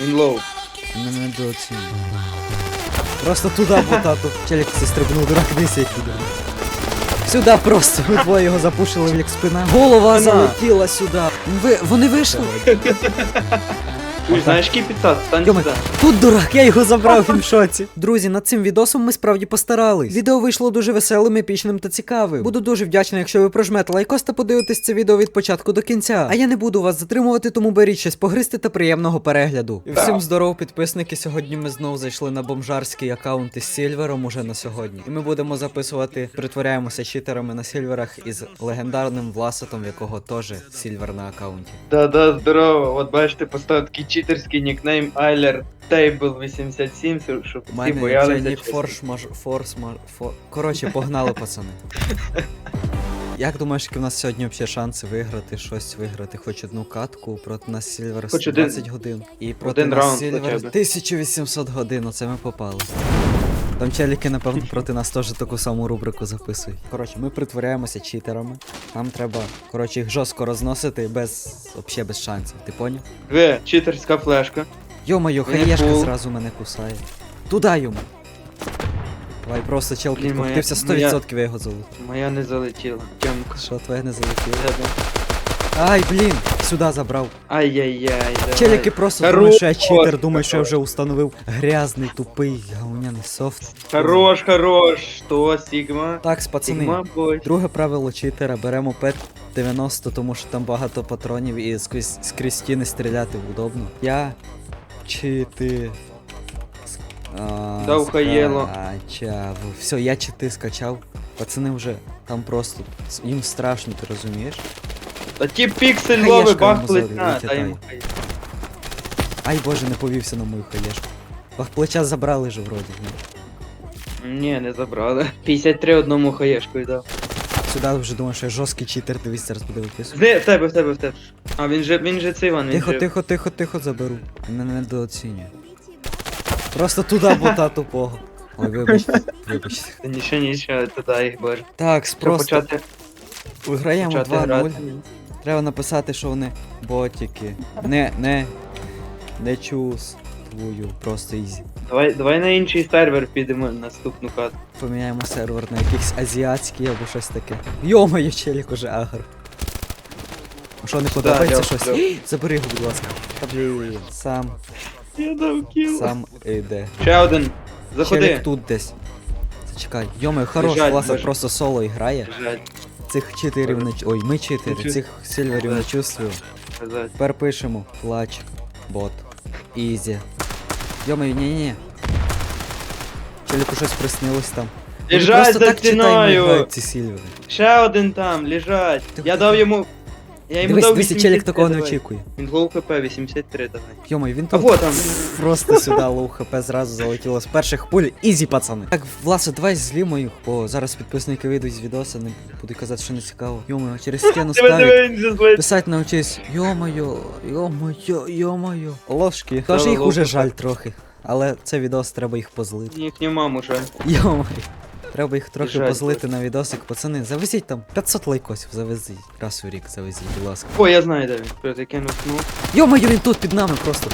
Він лоу. Не недооцінює. Просто туди ботату. Челік це стрибнув, дурак десь як іде. Сюди просто. Ми двоє його запушили як спина. Голова залетіла сюди. Ви, вони вийшли. Ти знаєш кіпіца, стань Йоми, сюди. Тут дурак, я його забрав, він в шоці. Друзі, над цим відосом ми справді постарались. Відео вийшло дуже веселим, епічним та цікавим. Буду дуже вдячний, якщо ви прожмете лайкос та подивитесь це відео від початку до кінця. А я не буду вас затримувати, тому беріть щось погристи та приємного перегляду. І всім здоров, підписники. Сьогодні ми знову зайшли на бомжарський аккаунт із Сільвером уже на сьогодні. І ми будемо записувати, притворяємося читерами на сільверах із легендарним Власатом, в якого теж сільвер на аккаунті. Да-да, здорово. От бачите, поставив такий читерський нікнейм Айлер Тейбл 87, щоб У всі мене це боялися. нік чесно. форш маж форс маж фор... Коротше, погнали, пацани. Як думаєш, які в нас сьогодні взагалі шанси виграти щось виграти? Хоч одну катку проти нас Сільвер Хоч один- 20 годин. І проти один нас раунд Сільвер б. 1800 годин, оце ми попали. Там челіки, напевно, проти нас теж таку саму рубрику записують. Коротше, ми притворяємося читерами. Нам треба, коротше, їх жорстко розносити без. взагалі без шансів. Ти поняв? Ви, читерська флешка. Йо-моє, хаєшка зразу мене кусає. Туда йому. Давай просто чел Блін, моя- 100% я його залутав. Моя не залетіла. Тьомка. Що, твоє не залетіло? Тебе. Ай, блін, сюди забрав. Ай-яй-яй. Челіки просто Хорош, думають, що я читер, думають, що я вже установив грязний, тупий, гауняний софт. Хорош, хорош. Що, Сігма? Так, пацани, Сігма бой. друге правило читера, беремо П-90, тому що там багато патронів і скрізь, скрізь стіни стріляти удобно. Я чити. А, Довхаєло. Скачав. Все, я чити скачав. Пацани вже там просто їм страшно, ти розумієш? Та ті піксель Хаєшка лови йому На, дай йому хай. Ай боже, не повівся на мою хаєшку. Бахплеча забрали же вроді. ні. Ні, не забрали. 53 одному хаєшкою дав. Сюди вже думаю, що я жорсткий читер, дивись, зараз буде виписувати. Де, в тебе, в тебе, в тебе. А, він же, він же цей ван, він Тихо, же... тихо, тихо, тихо, заберу. Він Мене недооцінює. Просто туди бота тупого. Ой, вибачте, вибачте. Та Нічого, нічого, туди їх боже. Так, Що просто почати, виграємо почати 2-0. Треба написати, що вони ботики. Не, не. Не чувствую, просто ізі. Давай, давай на інший сервер підемо наступну кату. Поміняємо сервер на якийсь азіатський або щось таке. Йо-моє, челік уже агр. А що, не подобається я щось? вбив. Забери його, будь ласка. Та блін, сам, Я дав кіл. сам іде. Ще один. Челік Заходи. тут десь. Зачекай. Йомаю, хорош, Лежать, просто соло грає. Жаль, Цих читерів не... Ой, ми читери, цих сильверів не чувствую. Тепер пишемо. Плач. Бот. Ізі. Йомаю, ні-ні-ні. Челіку щось приснилось там. Лежать за стіною. Ще один там, лежать. Я дав йому. Я йому Дивись, дав дивись, 83, челік такого не давай. очікує. Він гол ХП 83 давай. Йомаю, він А тут вот там. просто сюди лоу хп зразу залетіло з перших пуль. Ізі, пацани. Так, Власо, давай злімо їх, бо зараз підписники вийдуть з відоса, не будуть казати, що не цікаво. Йомаю, через стіну Диви, ставить. диви, він же злить. Писать научись. Йо-моє, йо-моє, йо-моє. Ложки. Тож їх ложки. уже жаль трохи. Але це відос треба їх позлити. Їхню маму жаль. Йо-моє. Треба їх трохи Жаль, позлити на відосик. Пацани, завезіть там 500 лайкосів, завезіть. Раз у рік завезіть, будь ласка. О, я знаю, де він. Що ти кинув кнопку. Йо-моє, він тут під нами просто.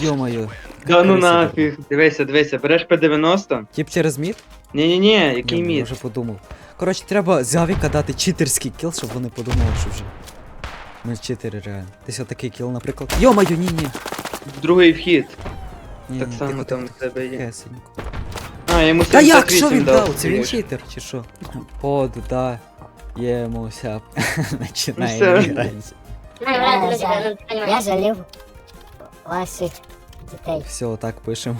Йо-моє. Да ну нафіг. Дивися, дивися, береш П90. Тіп через мід? Ні-ні-ні, який Я мід? вже подумав. Коротше, треба з дати читерський кіл, щоб вони подумали, що вже. Ми читери реально. Десь отакий кіл, наприклад. Йо-моє, ні-ні. Другий вхід. Ні, Так ні, само тихо, там тихо, в тебе є. тихесенько. А, йому Та як, що 78 він дав? Це він читер, чи що? Подаємося. Ну Починаємо все. грати. Я жалів ваших дітей. Все, отак пишемо.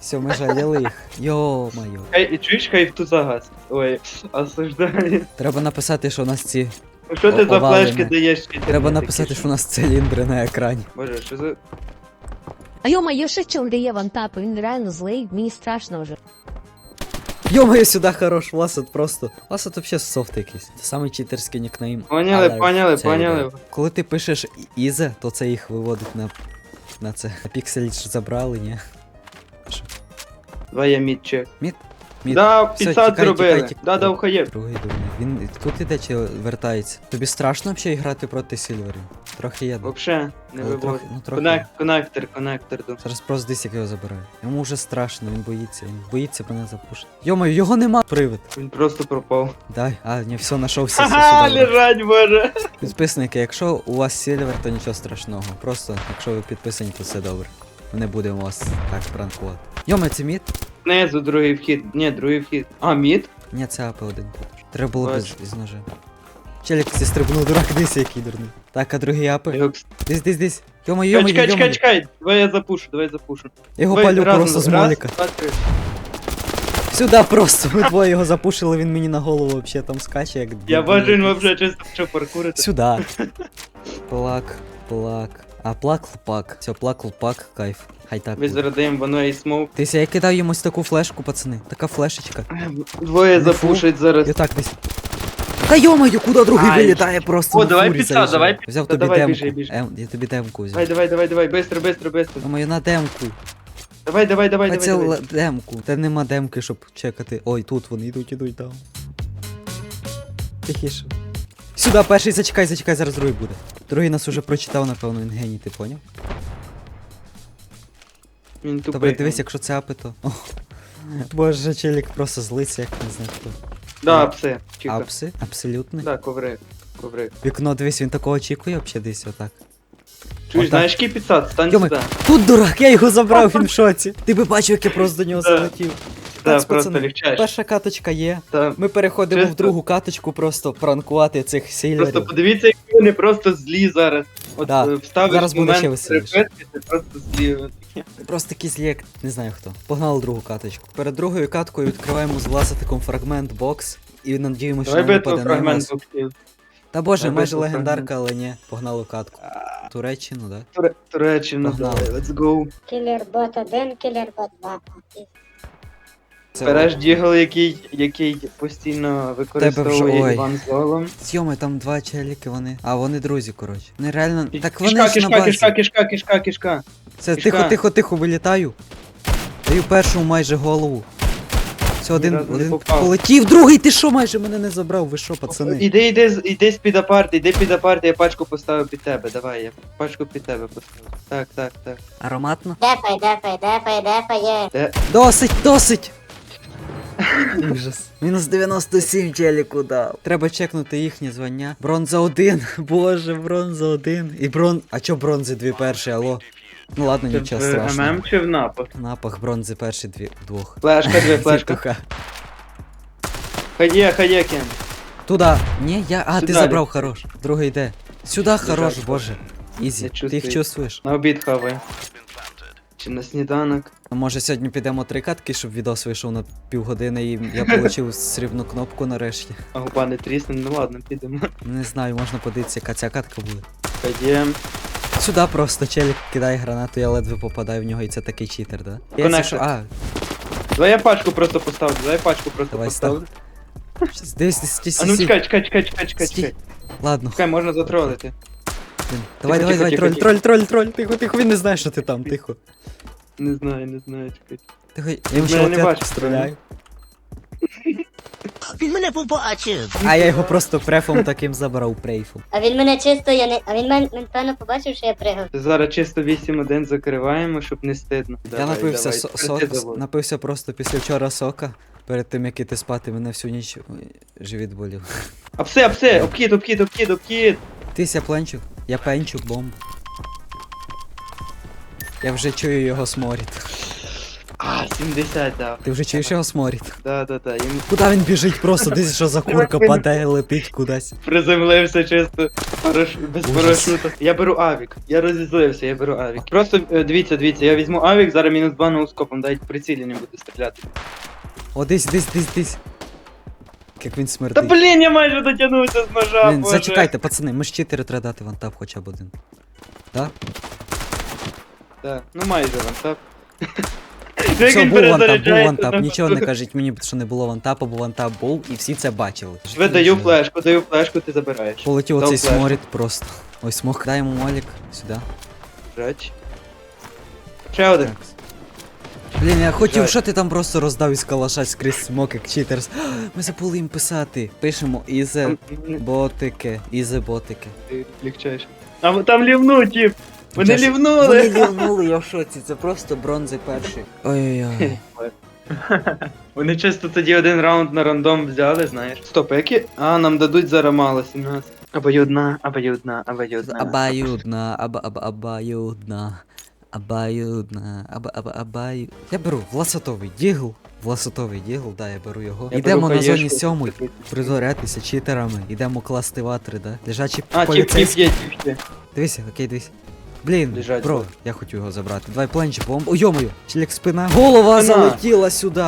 Все, ми жаліли їх. Йо-моє. Хай, і чуєш, хай в ту загас. Ой, осуждаю. Треба написати, що у нас ці. Ну Що ти за флешки даєш? Треба написати, що у нас циліндри на екрані. Боже, що за... А йо-моє, ще чел дає вантап, він реально злий, мені страшно вже. Йо-моє, сюди хорош, Власот просто. Власот вообще софт якийсь. Це самий читерський нікнейм. Поняли, Але поняли, це поняли. йде. Коли ти пишеш Ізе, то це їх виводить на, на це. А піксель ж забрали, ні? Давай я мід чек. Мід? Мід. Да, Все, 50 тікай, зробили. тікай, тікай. Да, да, ухає. Другий дурний. Він тут іде чи вертається? Тобі страшно взагалі грати проти сільверів? Трохи є. Вообще, не Але трохи, ну трохи. Конек, коннектор, коннектор. ду. Зараз просто десь як його забираю. Йому вже страшно, він боїться, він боїться мене запушити. Йомаю, його нема привид. Він просто пропав. Дай, а, не все знайшовся. все сюди. лежать, боже. Підписники, якщо у вас сільвер, то нічого страшного. Просто, якщо ви підписані, то все добре. Ми не будемо вас так пранкувати. Йома, це мід? Знизу другий вхід. Ні, другий вхід. А, мід? Ні, це АП-1. Треба було без, Бачу. із ножа. Челік зі стрибнув дурак, десь який дурний. Так, а другий АП? Його... Десь, десь, десь. Йома, йома, чекай, чекай, чекай. Давай я запушу, давай запушу. Я його Давай палю разом, просто з раз, моліка. два, три. Сюди просто. Ми двоє його запушили, він мені на голову вообще там скаче, як. Я дебіл бачу, він вообще чисто що паркурити. Сюда. Плак, плак. А плак лпак. Все, плак лпак, кайф. Хай так. Ми буде. зарадаємо воно і смоук. Дивіться, я кидав йомусь таку флешку, пацани. Така флешечка. Двоє Не запушать зараз. І так десь. Та йомаю, куди другий Ай. вилітає просто. О, на давай фурі піца, заїжджає. давай піца, Взяв тобі давай, демку. біжи, біжи. Ем, я тобі демку взяв. Давай, давай, давай, давай, быстро, быстро, быстро. Думаю, на демку. Давай, давай, давай, А давай, це давай. л- демку. Та нема демки, щоб чекати. Ой, тут вони йдуть, ідуть, там. Тихіше. Сюди, перший зачекай, зачекай, зараз другий буде. Другий нас уже прочитав, напевно, він геній, ти поняв? Він тупий. Добре, дивись, якщо це апи, то. О, Боже, челік просто злиться, як не знаю хто. Да, пси. Чіка. Апси? Абсолютно. Да, коври. Коври. Вікно, дивись, він такого очікує взагалі десь отак. Чуєш, Отак. знаєш, який підсад? Стань Йоми, сюди. Тут дурак, я його забрав, він в шоці. Ти би бачив, як я просто до нього Да. залетів. Да, Так, просто пацани, легчаєш. Перша каточка є. Та. Ми переходимо в другу каточку, просто пранкувати цих Просто подивіться, які вони просто злі зараз. От Да. е, вставиш Зараз буде ще момент веселіше. це просто злі. Просто якийсь злі, як не знаю хто. Погнали другу каточку. Перед другою каткою відкриваємо з власатиком фрагмент бокс і надіємося, що не випаде на нас. Та боже, Давай майже легендарка, але ні. Погнали в катку. Туреччину, так? Туре- Туреччина, Погнали. давай, let's go. Кілер бот 1, кілер бот 2. Це Береш дігл, який, який постійно використовує ой. Іван Золом. Зйоми, там два челіки, вони. А вони друзі, коротше. Вони реально. Так вони Кишка, ж на кишка, базі. кишка, кишка, кишка, кишка. Це кишка. тихо, тихо, тихо, вилітаю. Даю першому майже голову. Все, один, один попав. полетів, другий, ти що майже мене не забрав, ви що, пацани? Іди, іди, з- іди з під апарт, іди під апарт, я пачку поставив під тебе. Давай, я пачку під тебе поставив. Так, так, так. Ароматно? Дефай, дефай, дефай, дефай, є. Досить, досить! Ужас. Мінус 97 челіку дав. Треба чекнути їхнє звання. Бронза 1. Боже, бронза 1. І брон. А чо бронзи дві перші, алло? Ну ладно, Ти нічого в страшного. ММ чи в напах? Напах бронзи перші дві двох. Флешка, дві флешка. Тітуха. Хає, хає, кем. Туда. Ні, я. А, ти Сюди. забрав хорош. Другий йде. Сюди хорош, боже. Ізі. Я Ти їх чувствуєш? На обід хавай. Чи на сніданок. Може сьогодні підемо три катки, щоб відос вийшов на півгодини і я отримав срібну кнопку нарешті. А губа не трісне, ну ладно, підемо. Не знаю, можна подивитися, яка ця катка буде. Хаєм. Сюди просто челік кидає гранату, я ледве попадаю в нього, і це такий читер, да? Я Коннектор. А, Давай я пачку просто поставлю, давай я пачку просто давай поставлю. став. Щас, Дивись, дивись, А ну стій. чекай, чекай, чекай, чекай, чекай, Стій. чекай. Ладно, Чекай, можна затролити. Блін. Давай, давай, давай, троль, троль, троль, троль, тихо, тихо, він не знає, що ти там, тихо. Не знаю, не знаю, чекай. Тихо, я йому ще Мене не бачить, стріляю. Він мене побачив. А я його просто префом таким забрав, прейфом. А він мене чисто, я не. А він мен, напевно побачив, що я пригав. Зараз чисто 8-1 закриваємо, щоб не стидно. Я Давай, напився давай, со- тепер сок, напився просто після вчора сока. Перед тим як іти спати, мене всю ніч ой, живіт болів. А все, все, обхід, обхід, обхід, обхід. Тися пленчук, я пенчук бомб. Я вже чую його сморід. А, 70 дав. Ти вже чуєш його сморід? Да, да, да. Йому Куди він біжить просто? Десь що за курка падає, летить кудись. приземлився чисто параш... без Ужас. парашута. Я беру авік. Я розізлився, я беру авік. Просто е, дивіться, дивіться, я візьму авік, зараз мінус 2 на ускопом, дай прицілі не буду стріляти. О, десь, десь, десь, десь. Як він Та блін, я майже дотягнувся з ножа, Блін, боже. зачекайте, пацани, ми ж чотири треба дати вантап хоча б один. Да? Да, ну майже вон, так. Все, був вантап, був вантап. Нічого не кажіть мені, що не було вантапу, бо вантап був і всі це бачили. Ви даю флешку, даю флешку, ти забираєш. Полетів Дав оцей флешку. сморід просто. Ось смог. Дай йому молік сюди. Жать. Ще один. Так. Блін, я хотів, що ти там просто роздав із калаша скрізь смок, як читерс. Ми забули їм писати. Пишемо ізе ботики, ізе ботики. Ти легчаєш. А в- там лівнув, тіп. Вони лівнули. Вони лівнули, я в шоці, це просто бронзи перший. Ой-ой-ой. Вони чисто тоді один раунд на рандом взяли, знаєш. Стоп, а які? А, нам дадуть зараз мало, 17. Обоюдна, обоюдна, обоюдна. Обоюдна, аба, аба, обоюдна. Обоюдна, аба, аба, абаю. Я беру власотовий дігл. Власотовий дігл, да, я беру його. Я Йдемо беру на зоні хаєшку. сьомої. Призорятися читерами. Йдемо класти ватри, да? Лежачі А, тіп поліцейські. є, тіп є. Дивися, окей, дивись. Блін, Лежать бро, вот. я хотів його забрати. Давай пленчі бомб. Ой, йомою, челік спина. Голова Спина. залетіла сюди.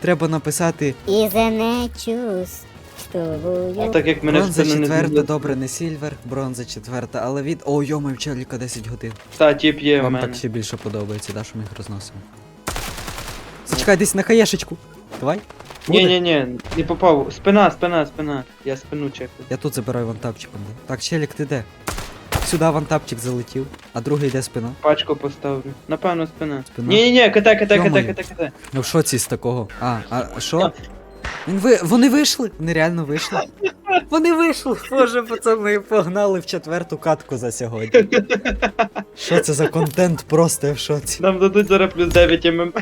Треба написати І не чувствую. Так як мене бронза спина не четверта, змінила. добре, не сільвер, бронза четверта, але від. О, йомою, в челіка 10 годин. Та, тіп є в Вам мене. так ще більше подобається, да, що ми їх розносимо. Зачекай десь на хаєшечку. Давай. Ні, ні, ні, не попав. Спина, спина, спина. Я спину чекаю. Я тут забираю вантапчиком. Да. Так, челік, ти де? Сюди вантапчик залетів, а другий йде спина. Пачку поставлю. Напевно, спина. Спина? Ні, ні, ні, китай, китай, Йо-моє. китай, китай, китай. Ну в шоці з такого. А, а що? Він ви... Вони вийшли? Вони реально вийшли? Вони вийшли! Боже, пацани, погнали в четверту катку за сьогодні. Що це за контент? Просто я в шоці. Нам дадуть зараз плюс 9 ММ.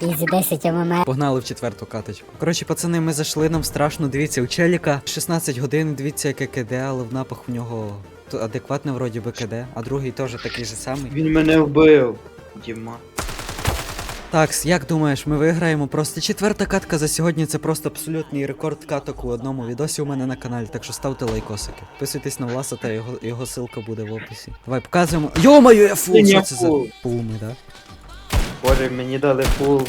Ізі 10 ММ. Погнали в четверту каточку. Коротше, пацани, ми зайшли, нам страшно. Дивіться, у Челіка 16 годин, дивіться, яке КД, але в напах у нього адекватне вроді би КД, а другий теж такий же самий. Він мене вбив. Діма. Так, як думаєш, ми виграємо? Просто четверта катка за сьогодні це просто абсолютний рекорд каток у одному відосі у мене на каналі, так що ставте лайкосики. Підписуйтесь на Власа та його, його ссылка буде в описі. Давай показуємо. Йо-моє, я фул! Що це за пулми, да? Боже, мені дали фул.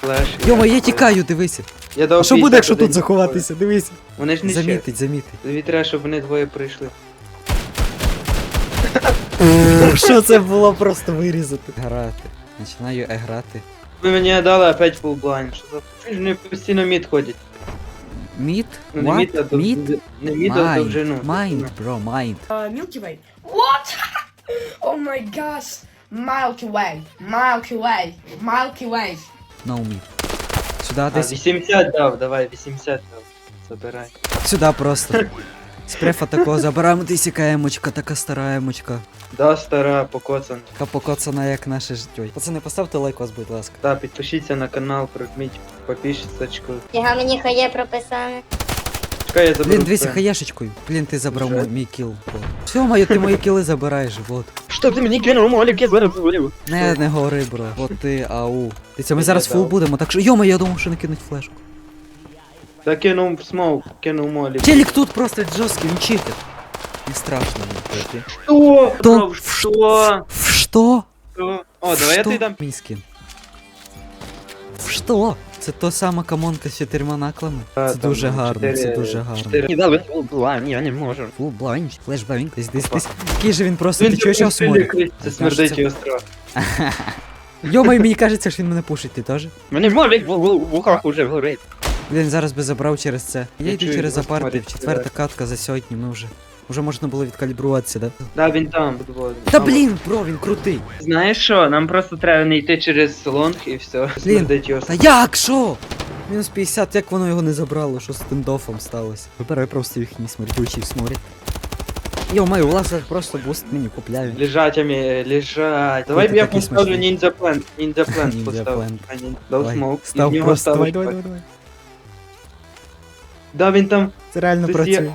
Флеш. Йо-моє, я тікаю, дивися. Я дав А що буде, якщо тут заховатися? Дивися. Вони ж не. Замітить, замітить. Тобі треба, щоб вони двоє прийшли. Що це було просто вирізати? Грати. Починаю е грати. Ви мені дали опять фул блайн. Що за ж вони постійно мід ходять? Мід? Ну не мід, а What? Мід? Не мід, а Майнд, довжину. майнд, бро, майнд. Uh, Milky Way. What? oh my gosh. Milky Way. Milky Way. Milky Way. No мід. Сюди А, десь. 80 дав, давай, 80 дав. Забирай. Сюди просто. З префа такого забираємо тисяка емочка, така стара емочка. Да, стара, покоцан. Така покоцана, як наше життя. Пацани, поставте лайк вас, будь ласка. Та, підпишіться на канал, прожміть попішечку. Фіга мені хає прописане. Чекай, я заберу. Блін, дивися хаєшечкою. Блін, ти забрав мій, мій кіл. Все, моє, ти мої кіли забираєш, вот. Що ти мені кинув, Молік, я зараз вивалив. Не, не говори, бро. От ти, ау. Дивіться, ми зараз фул будемо, так що. Йома, я думав, що не кинуть флешку. Та кинув смоук, кинув Молік. Челік тут просто жорсткий, він читер. Не страшно мені пройти. Що? То- Брав, Що? В що? Що? О, давай я Що? тобі дам. Мій скін. В що? Це то сама камонка з чотирма наклами? Та, Це там дуже гарно, це чотири- дуже гарно. чотири- Не дали блайн, я не можу. Фу, блайн, флешбайн, десь десь десь. Який же він просто, ти Він чуєш його такий сморить? сильний, Це смердить його страх. Йома, мені кажеться, що він мене пушить, ти теж? Мене молік в, в, в уже горить. Він зараз би забрав через це. Я йду через апарти, четверта катка за сьогодні, ми вже. Вже можна було відкалібруватися, да? Да, він там, будь Та блін, бро, він крутий. Знаєш що, нам просто треба не йти через лонг і все. Його Та як, що? Мінус 50, як воно його не забрало, що з тим дофом сталося? Вибирай просто їхній смердючий сморід. Йо, маю лазер просто буст мені купляє. Лежать, амі, лежать. Давай я поставлю ніндзя плент. Ніндзя плент поставлю. Дав смоук. Став просто, давай, давай, давай. Да, він там, Це реально працює. є.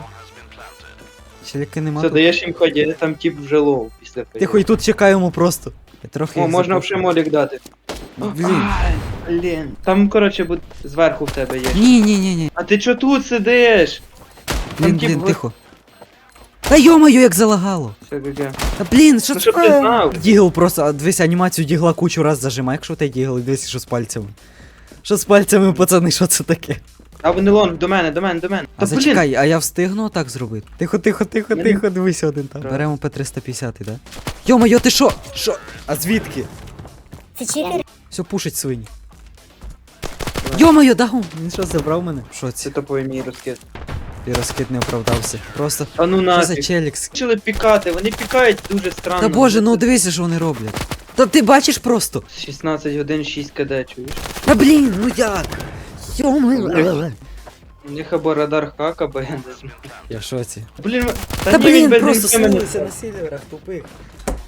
Челіки нема все, тут. даєш їм ході, там тип вже лоу після Тихо, і тут чекаємо просто. Я трохи О, їх можна запрошую. вже молік дати. Блін. Ай, Блін. Там, коротше, буде зверху в тебе є. Ні, ні, ні, ні. А ти чо тут сидиш? Блін, тип блін, ви- тихо. Та йомаю, як залагало. Все, ГГ. Та блін, що Ну, це? щоб ти знав. Дігл просто, а, дивись, анімацію дігла кучу раз зажимай, якщо ти дігл, і дивись, що з пальцями. Що з пальцями, пацани, що це таке? А вони лонг, до мене, до мене, до мене. А Та блін, зачекай, а я встигну так зробити? Тихо, тихо, тихо, не- тихо, дивись один там. Так. Беремо П350, да? Йо-моє, ти що? Що? А звідки? Це читер? Все пушить свині. Йо-моє, даун! Він що, забрав мене? Що це це? топовий мій розкид. І розкид не оправдався. Просто. А ну Що за нафіг. челік? Почали пікати, вони пікають дуже странно. Та боже, ну дивися, що вони роблять. Та ти бачиш просто? 16 годин 6 кд, чуєш? Та блін, ну як? Йо-моє. У них або радар хак, або я не знаю. Я в шоці. Блін, та, Та ні, він без просто інфи мене- на сіверах, тупих.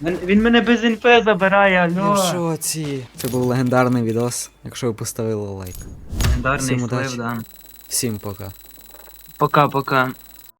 Він- Він мене без інфи забирає, Я в алло. шоці. Це був легендарний відос, якщо ви поставили лайк. Легендарний Всім слив, удачі. да. Всім пока. Пока-пока.